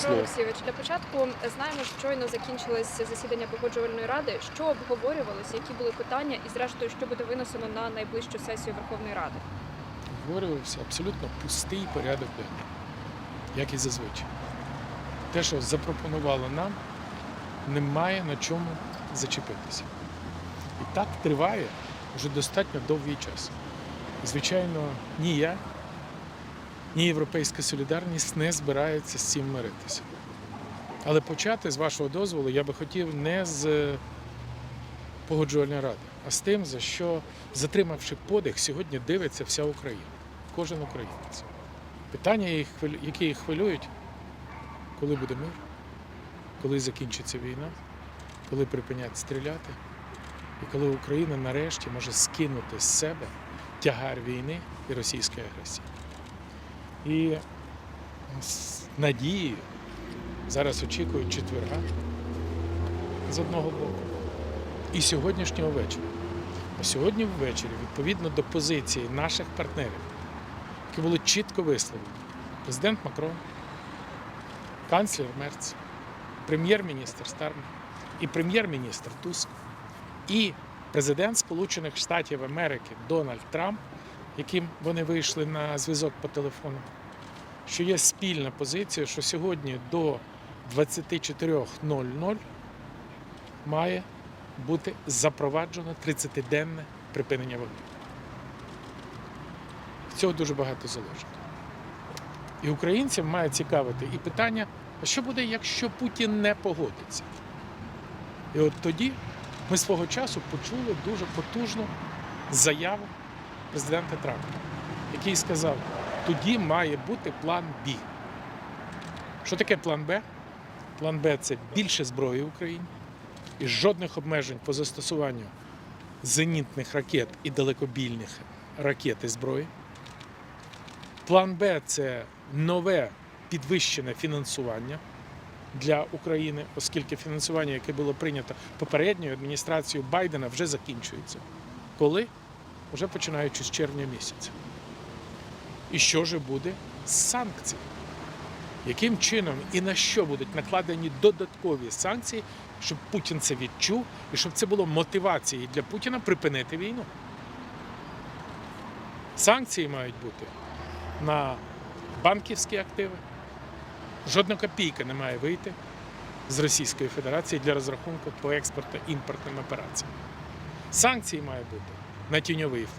слово. Олексійович, для початку знаємо, що щойно закінчилось засідання погоджувальної ради. Що обговорювалося, які були питання, і зрештою, що буде винесено на найближчу сесію Верховної Ради? Обговорювався абсолютно пустий порядок денний, як і зазвичай. Те, що запропонували нам, немає на чому зачепитися. І так триває вже достатньо довгий час. Звичайно, ні я, ні Європейська солідарність не збираються з цим миритися. Але почати, з вашого дозволу, я би хотів не з погоджувальної ради, а з тим, за що, затримавши подих, сьогодні дивиться вся Україна, кожен українець. Питання, які їх хвилюють, коли буде мир, коли закінчиться війна, коли припинять стріляти, і коли Україна нарешті може скинути з себе тягар війни і російської агресії. І з надією зараз очікують четверга з одного боку і сьогоднішнього вечора. А сьогодні ввечері, відповідно до позиції наших партнерів, які були чітко висловлені, президент Макрон, канцлер Мерц, прем'єр-міністр Стармер і прем'єр-міністр Туск, і президент Сполучених Штатів Америки Дональд Трамп, яким вони вийшли на зв'язок по телефону, що є спільна позиція, що сьогодні до 24.00 має бути запроваджено 30-денне припинення вогню. Цього дуже багато залежить. І українцям має цікавити і питання, а що буде, якщо Путін не погодиться? І от тоді ми свого часу почули дуже потужну заяву президента Трампа, який сказав, тоді має бути план Б. Що таке план Б? План Б це більше зброї в Україні і жодних обмежень по застосуванню зенітних ракет і далекобільних ракет і зброї. План Б це нове підвищене фінансування для України, оскільки фінансування, яке було прийнято попередньою адміністрацією Байдена, вже закінчується. Коли? Вже починаючи з червня місяця. І що ж буде з санкціями? Яким чином і на що будуть накладені додаткові санкції, щоб Путін це відчув і щоб це було мотивацією для Путіна припинити війну? Санкції мають бути на банківські активи. Жодна копійка не має вийти з Російської Федерації для розрахунку по експорту імпортним операціям. Санкції мають бути на тіньовий флот.